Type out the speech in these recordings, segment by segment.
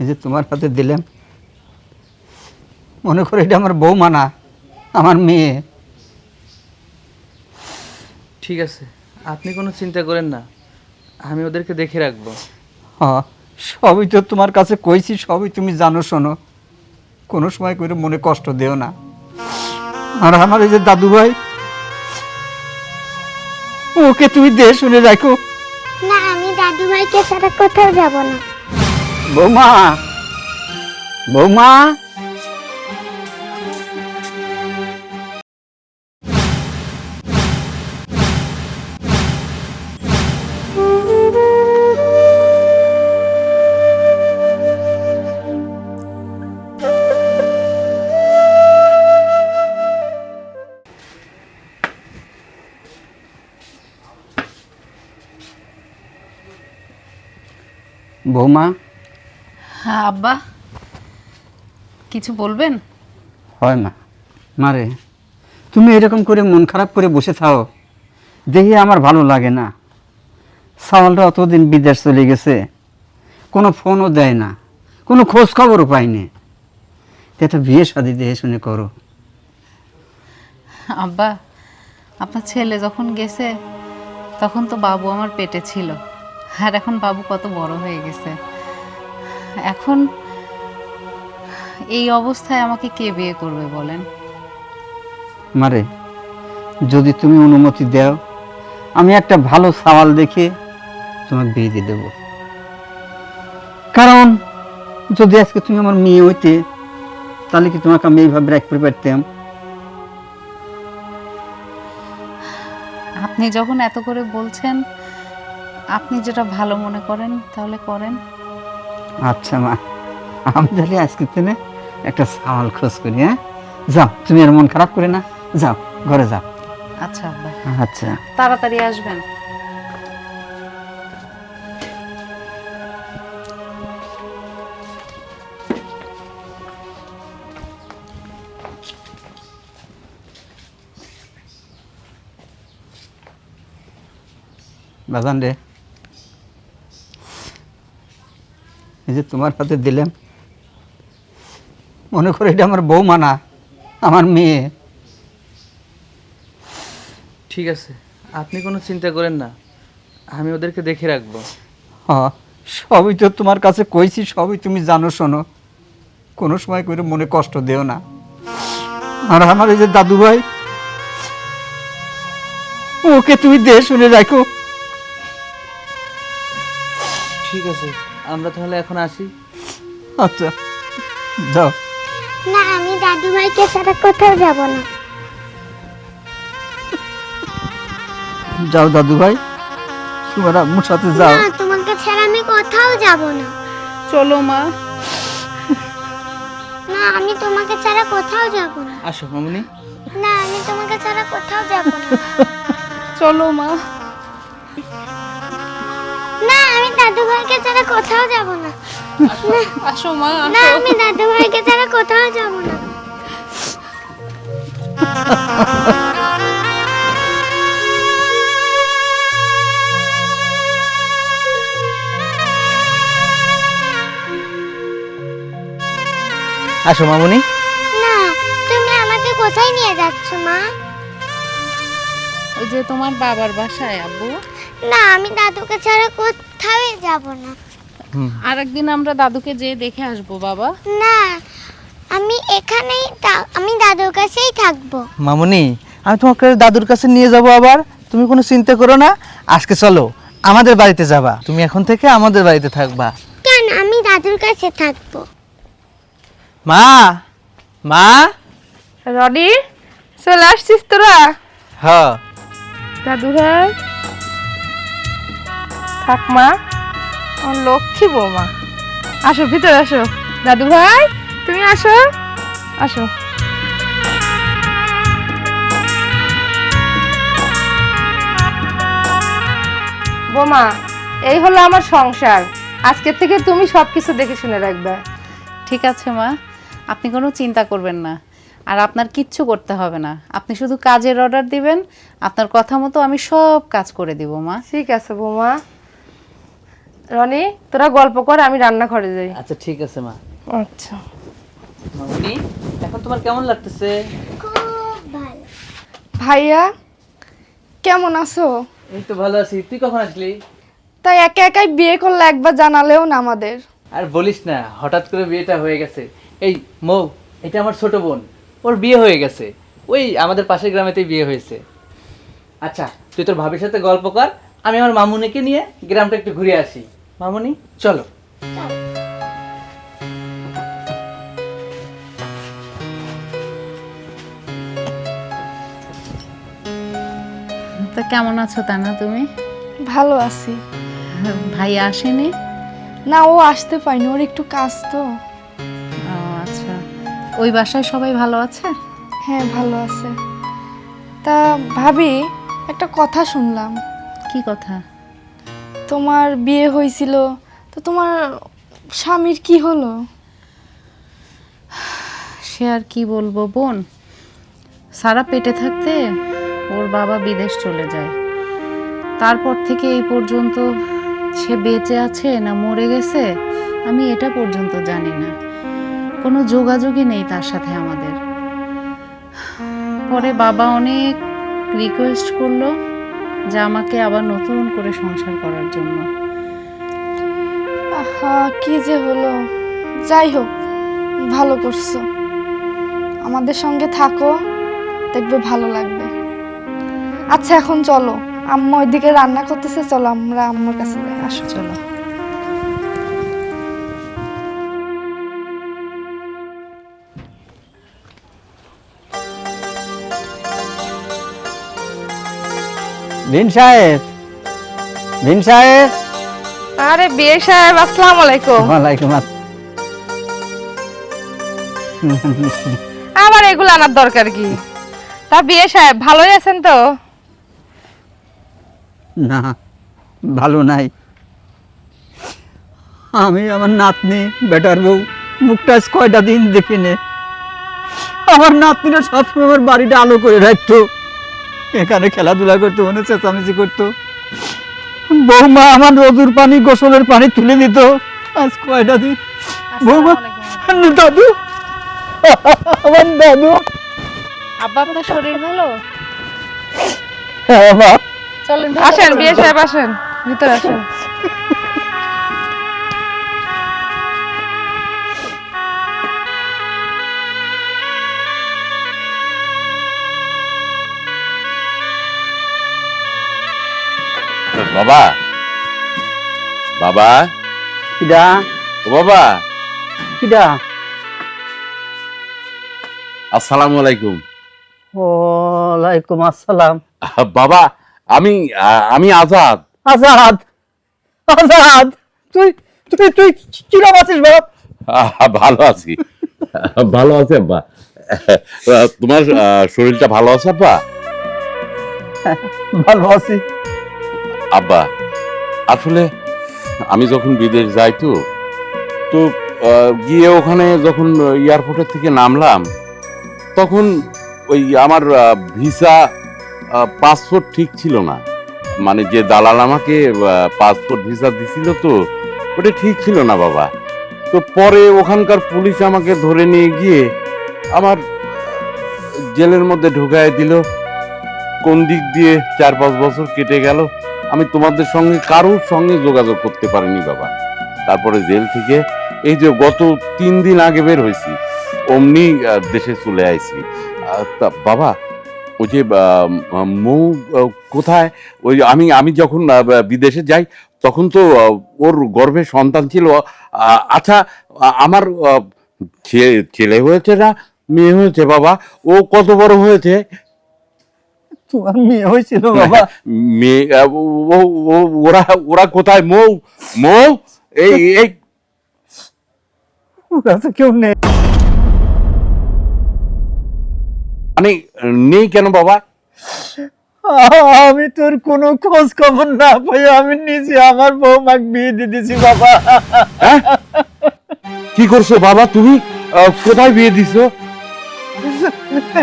এই যে তোমার হাতে দিলাম। মনে করো এটা আমার বৌমা না আমার মেয়ে। ঠিক আছে আপনি কোনো চিন্তা করেন না আমি ওদেরকে দেখে রাখব। হ সবই তো তোমার কাছে কইছি সবই তুমি জানো শোনো। কোনো সময় করে মনে কষ্ট দেও না। আর আমার এই যে দাদু ভাই ওকে তুমি দে শুনে রাখো। না আমি দাদু ভাইকে ছাড়া কোথাও যাব না। বৌমা বৌমা বৌমা হ্যাঁ আব্বা কিছু বলবেন? হয় মা। মারে তুমি এরকম করে মন খারাপ করে বসে থাও। দেখি আমার ভালো লাগে না। সাওয়ালটা অতদিন বিদেশ চলে গেছে। কোনো ফোনও দেয় না। কোনো খোঁজ খবরও পাইনি তো একটা বিয়ে শাদি দিয়ে শুনে করো। আব্বা আপনার ছেলে যখন গেছে তখন তো বাবু আমার পেটে ছিল। আর এখন বাবু কত বড় হয়ে গেছে। এখন এই অবস্থায় আমাকে কে বিয়ে করবে বলেন? মারে যদি তুমি অনুমতি দাও আমি একটা ভালো সাওয়াল দেখে তোমাকে বিয়ে দিয়ে দেবো। কারণ যদি আজকে তুমি আমার মেয়ে হইতে তাহলে কি তোমাকে আমি এইভাবে রাখতে পারতাম? আপনি যখন এত করে বলছেন আপনি যেটা ভালো মনে করেন তাহলে করেন। আচ্ছা মা। আমি তাহলে আজকে থেকে একটা সাওয়াল খোঁজ করি হ্যাঁ? যাও তুমি আর মন খারাপ করে না। যাও ঘরে যাও। আচ্ছা আব্বা। আচ্ছা। তাড়াতাড়ি আসবেন। বাজান রে এই যে তোমার হাতে দিলাম মনে করো এটা আমার বৌমা না আমার মেয়ে। ঠিক আছে আপনি কোনো চিন্তা করেন না আমি ওদেরকে দেখে রাখব। হ সবই তো তোমার কাছে কইছি সবই তুমি জানো শোনো। কোনো সময় করে মনে কষ্ট দেও না। আর আমার এই যে দাদু ভাই ওকে তুমি দে শুনে রাখো। ঠিক আছে। আমরা তাহলে এখন আসি। আচ্ছা যাও। না আমি দাদু ভাইকে ছাড়া কোথাও যাব না। যাও দাদু ভাই তোমার আম্মুর সাথে যাও। না তোমাকে ছাড়া আমি কোথাও যাব না। চলো মা। না আমি তোমাকে ছাড়া কোথাও যাব না। আসো মামুনি। না আমি তোমাকে ছাড়া কোথাও যাব না। চলো মা। না আমি দাদু ভাইকে ছাড়া কোথাও যাব না। আসো মা না আমি দাদু ভাইকে ছাড়া কোথাও যাব না। আসো মামুনি। না তুমি আমাকে কোথায় নিয়ে যাচ্ছ মা? ওই যে তোমার বাবার বাসায় আব্বু। না আমি দাদুকে ছাড়া কোথাও যাব না। আরেকদিন আমরা দাদুকে যেয়ে দেখে আসব বাবা। না আমি এখানেই আমি দাদুর কাছেই থাকব। মামুনি আমি তোমাকে দাদুর কাছে নিয়ে যাব আবার। তুমি কোনো চিন্তা করো না। আজকে চলো আমাদের বাড়িতে যাবা। তুমি এখন থেকে আমাদের বাড়িতে থাকবা। কেন? আমি দাদুর কাছে থাকব। মা মা। রডি চলে আসছিস তোরা? হ্যাঁ। দাদু ভাই থাক মা। আমার লক্ষ্মী বৌমা। আসো ভিতরে আসো। দাদু ভাই তুমি আসো। আসো। বোমা এই হলো আমার সংসার। আজকের থেকে তুমি সবকিছু দেখে শুনে রাখবে। ঠিক আছে মা আপনি কোনো চিন্তা করবেন না। আর আপনার কিচ্ছু করতে হবে না। আপনি শুধু কাজের অর্ডার দিবেন। আপনার কথা মতো আমি সব কাজ করে দিব মা। ঠিক আছে বৌমা। রনি তোরা গল্প কর আমি রান্না করে যাই। আচ্ছা ঠিক আছে মা। আচ্ছা। মামনি এখন তোমার কেমন লাগতেছে? খুব ভালো। ভাইয়া কেমন আছো? এই তো ভালো আছি। তুই কখন আসলি? তাই একা একাই বিয়ে করলে একবার জানালেও না আমাদের। আর বলিস না হঠাৎ করে বিয়েটা হয়ে গেছে। এই মৌ এটা আমার ছোট বোন। ওর বিয়ে হয়ে গেছে। ওই আমাদের পাশের গ্রামেতেই বিয়ে হয়েছে। আচ্ছা তুই তোর ভাবির সাথে গল্প কর। আমি আমার মামুনিকে নিয়ে গ্রামটা একটু ঘুরে আসি। মামুনি চলো। তো কেমন আছো তানা তুমি? ভালো আছি। ভাই আসেনি? না ও আসতে পারিনি ওর একটু কাজ তো। ও আচ্ছা। ওই বাসায় সবাই ভালো আছে? হ্যাঁ ভালো আছে। তা ভাবি একটা কথা শুনলাম। কি কথা? তোমার বিয়ে হয়েছিল, তো তোমার স্বামীর কি হলো? সে আর কি বলব বোন? সারা পেটে থাকতে ওর বাবা বিদেশ চলে যায়। তারপর থেকে এই পর্যন্ত সে বেঁচে আছে না মরে গেছে, আমি এটা পর্যন্ত জানি না। কোনো যোগাযোগই নেই তার সাথে আমাদের। পরে বাবা অনেক রিকোয়েস্ট করল যে আমাকে আবার নতুন করে সংসার করার জন্য। আহা কি যে হলো। যাই হোক ভালো করছ। আমাদের সঙ্গে থাকো দেখবে ভালো লাগবে। আচ্ছা এখন চলো। আম্মা ওইদিকে রান্না করতেছে চলো আমরা আম্মার কাছে যাই। আসো। চলো। ভিন সাহেব ভিন সাহেব। আরে বিয়ে সাহেব আসসালামু আলাইকুম। ওয়ালাইকুম আসসালাম আমার এগুলো আনার দরকার কি? তা বিয়ে সাহেব ভালোই আছেন তো? না ভালো নাই। আমি আমার নাতনি বেটার বউ মুখটা কয়টা দিন দেখিনি। আমার নাতনিরা সবসময় আমার বাড়িটা আলো করে রাখতো। এখানে খেলাধুলা করতো মনে চেঁচামেচি করতো। বৌমা আমার রোদুর পানি গোসলের পানি তুলে দিত আজ কয়টা দিন? বৌমা দাদু। আমার দাদু। আব্বা আপনার শরীর ভালো? হ্যাঁ মা। চলেন আসেন। বিয়ে সাহেব আসেন ভিতরে আসেন। বাবা। বাবা। কিডা? ও বাবা। কিডা? আসসালামু আলাইকুম। ওয়ালাইকুম আসসালাম। বাবা আমি আমি আজাদ। আজাদ! আজাদ! তুই তুই তুই কিরম আছিস আহ, ভালো আছি। ভালো আছে আব্বা। তোমার শরীরটা ভালো আছে আব্বা? ভালো আছি। আব্বা, আসলে আমি যখন বিদেশ যাই তো তো গিয়ে ওখানে যখন এয়ারপোর্টের থেকে নামলাম, তখন ওই আমার ভিসা পাসপোর্ট ঠিক ছিল না। মানে যে দালাল আমাকে পাসপোর্ট ভিসা দিছিল তো, ওটা ঠিক ছিল না বাবা। তো পরে ওখানকার পুলিশ আমাকে ধরে নিয়ে গিয়ে আমার জেলের মধ্যে ঢুকায় দিল। কোন দিক দিয়ে চার পাঁচ বছর কেটে গেল আমি তোমাদের সঙ্গে, কারোর সঙ্গে যোগাযোগ করতে পারিনি বাবা। তারপরে জেল থেকে, এই যে গত তিন দিন আগে বের হয়েছি, অমনি দেশে চলে আইছি। বাবা, ওই যে মৌ কোথায়? ওই আমি আমি যখন বিদেশে যাই, তখন তো ওর গর্ভে সন্তান ছিল। আচ্ছা আমার ছেলে হয়েছে না, মেয়ে হয়েছে বাবা? ও কত বড় হয়েছে? তোমার মেয়ে হয়েছিল বাবা। মেয়ে ওরা ওরা কোথায়? মৌ মৌ এই এই। ওরা তো কেউ নেই। মানে নেই কেন বাবা? আমি তোর কোনো খোঁজ খবর না পাই আমি নিজে আমার বউ বৌমাকে বিয়ে দিয়ে দিছি বাবা। কি করছ বাবা তুমি? কোথায় বিয়ে দিছো?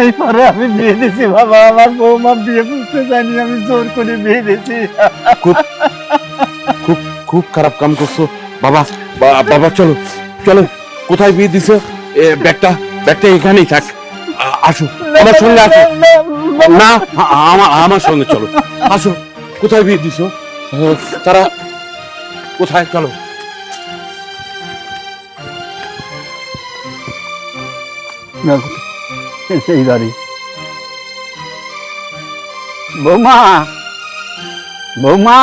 এইবারে আমি বিয়ে দিছি বাবা। আমার বৌমা বিয়ে বুঝতে চাইনি আমি জোর করে বিয়ে দিছি। খুব খুব খারাপ কাম করছ। বাবা বাবা চলো চলো। কোথায় বিয়ে দিছো? ব্যাগটা ব্যাগটা এখানেই থাক। আসো আমার সঙ্গে আসো। না আমার আমার সঙ্গে চলো। আসো কোথায় বিয়ে দিছো? তারা কোথায়? চলো। দেখো, সেই বাড়ি। বৌমা বৌমা।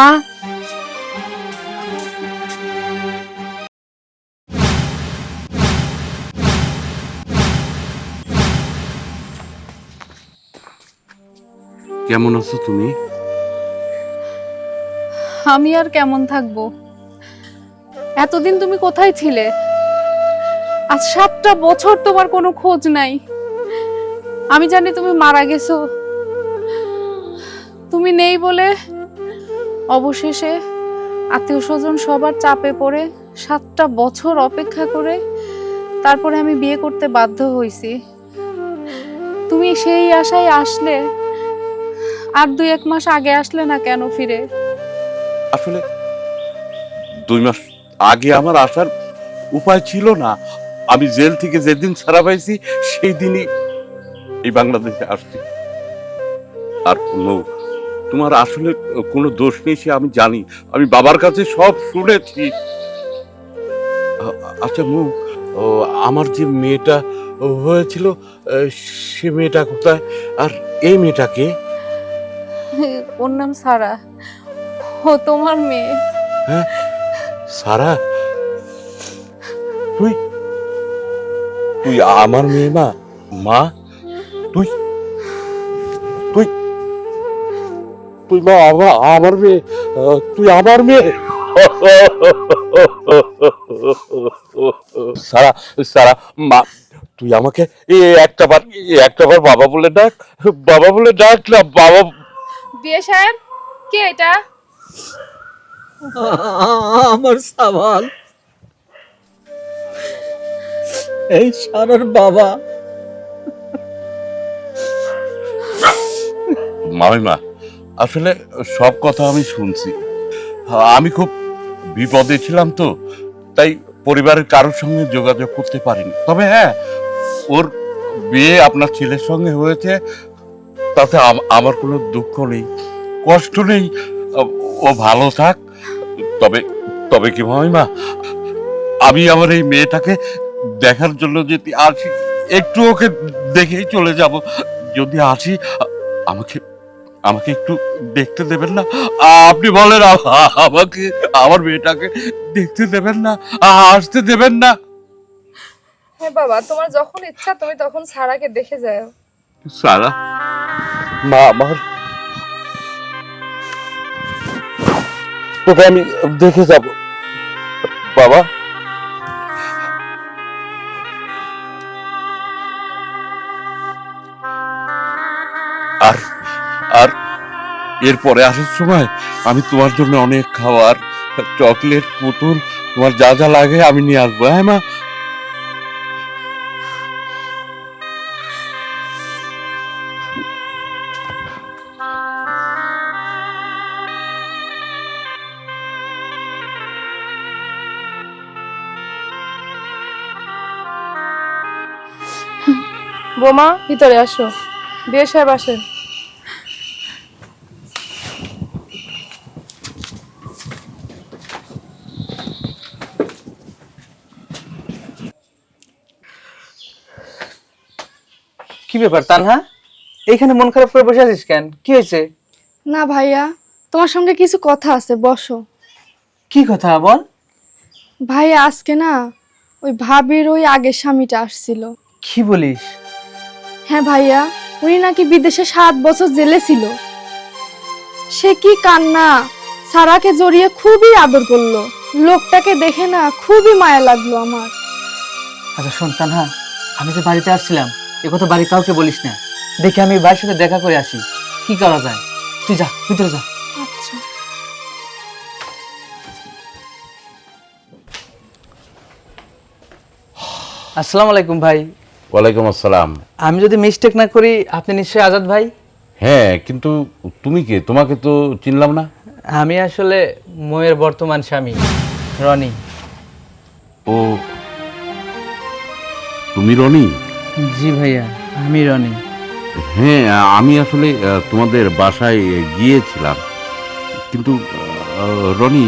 কেমন আছো তুমি? আমি আর কেমন থাকব? এতদিন তুমি কোথায় ছিলে? আজ সাতটা বছর তোমার কোনো খোঁজ নাই। আমি জানি তুমি মারা গেছো। তুমি নেই বলে অবশেষে আত্মীয় স্বজন সবার চাপে পড়ে সাতটা বছর অপেক্ষা করে তারপরে আমি বিয়ে করতে বাধ্য হয়েছি। তুমি সেই আশায় আসলে আর দুই এক মাস আগে আসলে না কেন ফিরে? আসলে দুই মাস আগে আমার আসার উপায় ছিল না। আমি জেল থেকে যেদিন ছাড়া পাইছি সেই দিনই এই বাংলাদেশে আসছি। আর কোনো তোমার আসলে কোনো দোষ নেই সে আমি জানি। আমি বাবার কাছে সব শুনেছি। আচ্ছা মু ও, আমার যে মেয়েটা হয়েছিল সে মেয়েটা কোথায়? আর এই মেয়েটাকে ওর নাম সারা। ও তোমার মেয়ে। সারা? তুই তুই আমার মেয়ে মা? মা? তুই তুই তুই মা আমার আমার মেয়ে তুই আমার মেয়ে। সারা সারা মা তুই আমাকে এই একটা বার এই একটা বার বাবা বলে ডাক বাবা বলে ডাক না বাবা বিয়ে সাহেব কে এটা? আমার সাবাল এই সারার বাবা। মামিমা, আসলে সব কথা আমি শুনছি। আমি খুব বিপদে ছিলাম তো, তাই পরিবারের কারোর সঙ্গে যোগাযোগ করতে পারিনি। তবে হ্যাঁ ওর বিয়ে আপনার ছেলের সঙ্গে হয়েছে, তাতে আমার কোনো দুঃখ নেই, কষ্ট নেই, ও ভালো থাক। তবে তবে কি মামিমা, আমি আমার এই মেয়েটাকে দেখার জন্য যদি আসি, একটু ওকে দেখেই চলে যাব। যদি আসি, আমাকে আমাকে একটু দেখতে দেবেন না? আপনি বলেন আমাকে আমার মেয়েটাকে দেখতে দেবেন না আসতে দেবেন না। হ্যাঁ বাবা তোমার যখন ইচ্ছা তুমি তখন সারাকে দেখে যাও। সারা? মা আমার তোকে আমি দেখে যাব। বাবা? আর আর এরপরে আসার সময় আমি তোমার জন্য অনেক খাবার, চকলেট, পুতুল, তোমার যা যা লাগে আমি নিয়ে আসব হ্যাঁ মা? বোমা, ভিতরে আসো। বিয়ে সাহেব আসেন। কি ব্যাপার তানহা? এইখানে মন খারাপ করে বসে আছিস কেন? কি হয়েছে? না ভাইয়া তোমার সঙ্গে কিছু কথা আছে বসো। কি কথা বল? ভাইয়া আজকে না ওই ভাবির ওই আগের স্বামীটা আসছিল। কি বলিস? হ্যাঁ ভাইয়া উনি নাকি বিদেশে সাত বছর জেলে ছিল। সে কি কান্না সারাকে জড়িয়ে খুবই আদর করল। লোকটাকে দেখে না খুবই মায়া লাগল আমার। আচ্ছা শোন তানহা আমি যে বাড়িতে আসছিলাম কথা বাড়ি কাউকে বলিস না। দেখি আমি বাড়ির সাথে দেখা করে আসি। কি করা যায়? তুই যা ভিতরে যা। আচ্ছা। আসসালামু আলাইকুম ভাই। ওয়ালাইকুম আসসালাম। আমি যদি মিস্টেক না করি আপনি নিশ্চয়ই আজাদ ভাই? হ্যাঁ কিন্তু তুমি কে? তোমাকে তো চিনলাম না। আমি আসলে ময়ের বর্তমান স্বামী রনি। ও তুমি রনি? জি ভাইয়া, আমি রনি। হ্যাঁ আমি আসলে তোমাদের বাসায় গিয়েছিলাম। কিন্তু রনি,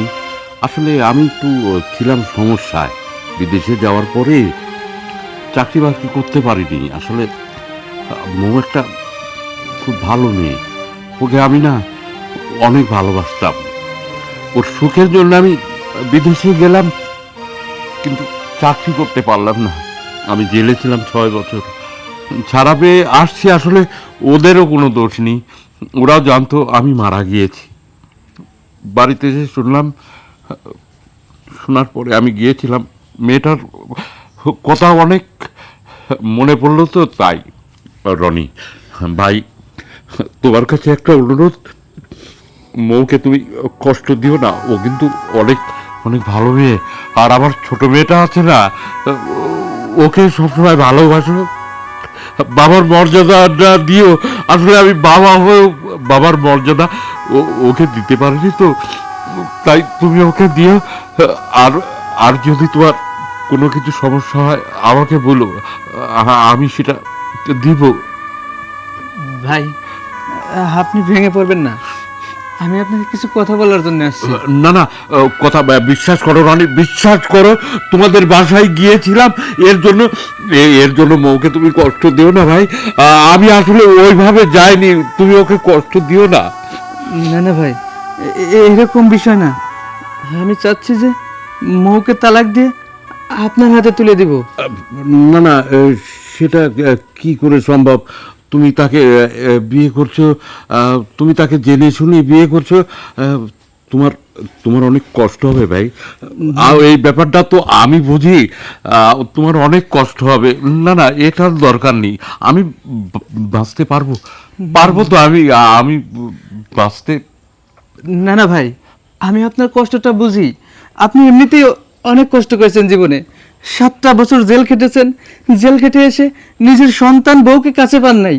আসলে আমি একটু ছিলাম সমস্যায়। বিদেশে যাওয়ার পরে চাকরি বাকরি করতে পারিনি। আসলে মৌ একটা খুব ভালো মেয়ে। ওকে আমি না অনেক ভালোবাসতাম। ওর সুখের জন্য আমি বিদেশে গেলাম, কিন্তু চাকরি করতে পারলাম না। আমি জেলে ছিলাম ছয় বছর। ছাড়া পেয়ে আসছি আসলে ওদেরও কোনো দোষ নেই। ওরাও জানতো আমি মারা গিয়েছি। বাড়িতে এসে শুনলাম, শোনার পরে আমি গিয়েছিলাম। মেয়েটার কথা অনেক মনে পড়ল তো তাই। রনি, ভাই, তোমার কাছে একটা অনুরোধ। মৌকে তুমি কষ্ট দিও না, ও কিন্তু অনেক অনেক ভালো মেয়ে। আর আমার ছোট মেয়েটা আছে না ওকে সবসময় ভালোবাসো। বাবার মর্যাদাটা দিও আসলে আমি বাবা হয়েও বাবার মর্যাদা ওকে দিতে পারিনি তো। তাই তুমি ওকে দিও। আর আর যদি তোমার কোনো কিছু সমস্যা হয়, আমাকে বলো। আমি সেটা দিব। ভাই, আপনি ভেঙে পড়বেন না। আমি আপনাকে কিছু কথা বলার জন্য আসছি। না না কথা বিশ্বাস করো রানী বিশ্বাস করো তোমাদের বাসায় গিয়েছিলাম এর জন্য এর জন্য মৌকে তুমি কষ্ট দিও না ভাই। আমি আসলে ওইভাবে যাইনি তুমি ওকে কষ্ট দিও না। না না ভাই এরকম বিষয় না। আমি চাচ্ছি যে মৌকে তালাক দিয়ে আপনার হাতে তুলে দিব। না না সেটা কি করে সম্ভব? তুমি তাকে বিয়ে করছ তুমি তাকে জেনে শুনে বিয়ে করছ তোমার তোমার অনেক কষ্ট হবে ভাই। আর এই ব্যাপারটা তো আমি বুঝি তোমার অনেক কষ্ট হবে। না না, এটার দরকার নেই। আমি বাঁচতে পারব। পারব তো আমি আমি বাঁচতে না না ভাই, আমি আপনার কষ্টটা বুঝি। আপনি এমনিতেই অনেক কষ্ট করেছেন জীবনে। সাতটা বছর জেল খেটেছেন। জেল খেটে এসে নিজের সন্তান বউকে কাছে পান নাই।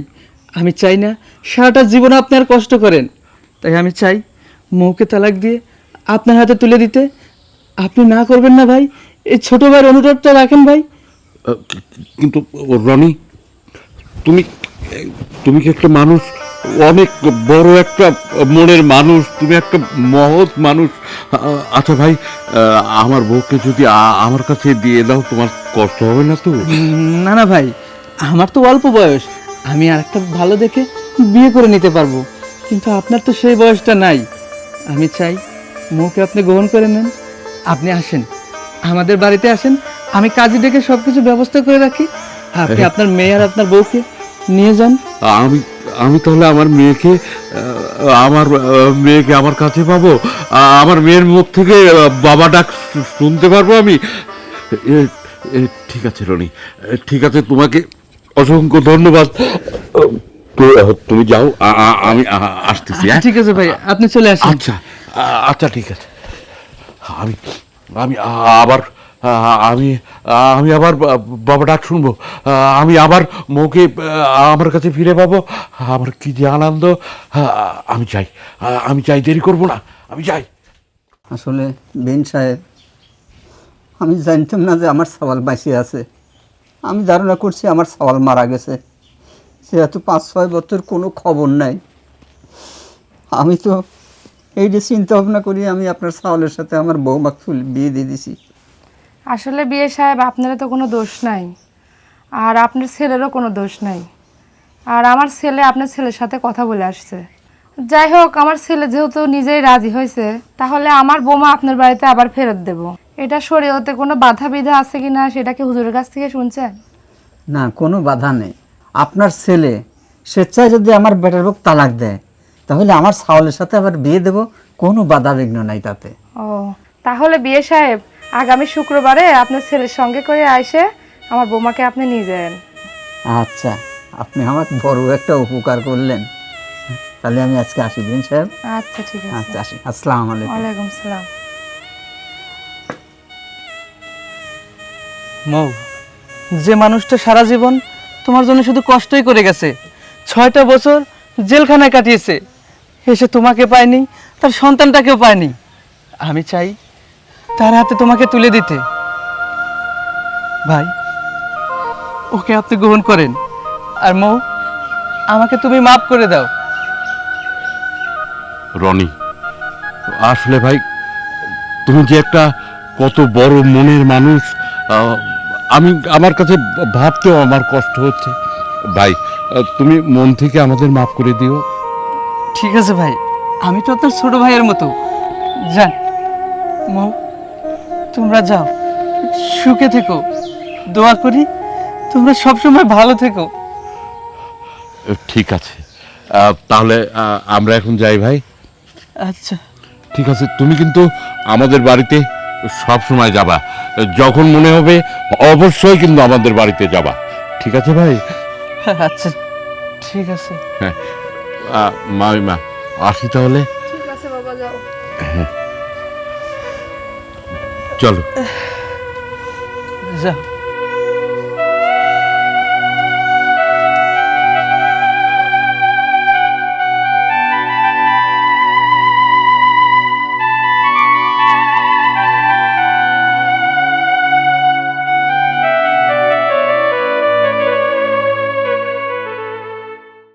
আমি চাই না সারাটা জীবন আপনি আর কষ্ট করেন। তাই আমি চাই মৌকে তালাক দিয়ে আপনার হাতে তুলে দিতে। আপনি না করবেন না ভাই, এই ছোট ভাইয়ের অনুরোধটা রাখেন ভাই। কিন্তু রনি, তুমি তুমি কি একটা মানুষ? অনেক বড় একটা মনের মানুষ তুমি একটা মহৎ মানুষ। আচ্ছা ভাই আমার বউকে যদি আমার কাছে দিয়ে দাও তোমার কষ্ট হবে না তো? না না ভাই আমার তো অল্প বয়স। আমি আর একটা ভালো দেখে বিয়ে করে নিতে পারব। কিন্তু আপনার তো সেই বয়সটা নাই। আমি চাই মৌকে আপনি গ্রহণ করে নেন। আপনি আসেন আমাদের বাড়িতে আসেন। আমি কাজে ডেকে সব কিছু ব্যবস্থা করে রাখি। আপনি আপনার মেয়ে আর আপনার বউকে নিয়ে যান। আমি আমি তাহলে আমার মেয়েকে আমার মেয়েকে আমার কাছে পাবো? আমার মেয়ের মুখ থেকে বাবা ডাক শুনতে পারব আমি? ঠিক আছে রনি। ঠিক আছে তোমাকে অসংখ্য ধন্যবাদ। তুমি যাও আমি আসতেছি হ্যাঁ? ঠিক আছে ভাই আপনি চলে আসেন। আচ্ছা আচ্ছা ঠিক আছে। আমি আমি আবার আমি আমি আবার বাবা ডাক শুনব। আমি আবার মৌকে আমার কাছে ফিরে পাবো। আমার কি যে আনন্দ। আমি চাই আমি চাই দেরি করব না। আমি চাই আসলে বেন সাহেব, আমি জানতাম না যে আমার সওয়াল বাঁচে আছে। আমি ধারণা করছি আমার সওয়াল মারা গেছে। সেহেতু পাঁচ, ছয় বছর কোনো খবর নাই। আমি তো এই যে চিন্তা ভাবনা করি, আমি আপনার সওয়ালের সাথে আমার বৌমা ফুল বিয়ে দিয়ে দিছি। আসলে বিয়ে সাহেব আপনারা তো কোনো দোষ নাই। আর আপনার ছেলেরও কোনো দোষ নাই। আর আমার ছেলে আপনার ছেলের সাথে কথা বলে আসছে। যাই হোক আমার ছেলে যেহেতু নিজেই রাজি হয়েছে তাহলে আমার বোমা আপনার বাড়িতে আবার ফেরত দেব। এটা শরীয়তে কোনো বাধা বিধা আছে কি না সেটা কি হুজুরের কাছ থেকে শুনছেন? না কোনো বাধা নেই। আপনার ছেলে স্বেচ্ছায় যদি আমার বেটার বক তালাক দেয় তাহলে আমার সাওয়ালের সাথে আবার বিয়ে দেব কোনো বাধা বিঘ্ন নাই তাতে। ও তাহলে বিয়ে সাহেব আগামী শুক্রবারে আপনার ছেলের সঙ্গে করে আইসে আমার বোমাকে আপনি নিয়ে যান। আচ্ছা আপনি আমার বড় একটা উপকার করলেন। তাহলে আমি আজকে আসি দিন সাহেব। আচ্ছা ঠিক আছে। আচ্ছা আসি। আসসালামু আলাইকুম। ওয়ালাইকুম সালাম। মৌ যে মানুষটা সারা জীবন তোমার জন্য শুধু কষ্টই করে গেছে ছয়টা বছর জেলখানায় কাটিয়েছে এসে তোমাকে পায়নি তার সন্তানটাকেও পায়নি। আমি চাই তার হাতে তোমাকে তুলে দিতে। ভাই ওকে আপনি গ্রহণ করেন। আর মৌ আমাকে তুমি মাফ করে দাও। রনি আসলে ভাই তুমি যে একটা কত বড় মনের মানুষ আহ, আমি আমার কাছে ভাবতেও আমার কষ্ট হচ্ছে। ভাই আহ, তুমি মন থেকে আমাদের মাফ করে দিও। ঠিক আছে ভাই আমি তো আপনার ছোট ভাইয়ের মতো। যান মৌ। তোমরা যাও। সুখে থেকো। দোয়া করি তোমরা সবসময় ভালো থেকো। ঠিক আছে। তাহলে আমরা এখন যাই ভাই। আচ্ছা। ঠিক আছে তুমি কিন্তু আমাদের বাড়িতে সব সময় যাবা। যখন মনে হবে অবশ্যই কিন্তু আমাদের বাড়িতে যাবা। ঠিক আছে ভাই? আচ্ছা ঠিক আছে। হ্যাঁ। মামিমা আসি তাহলে। ঠিক আছে বাবা যাও। চলো। যাও।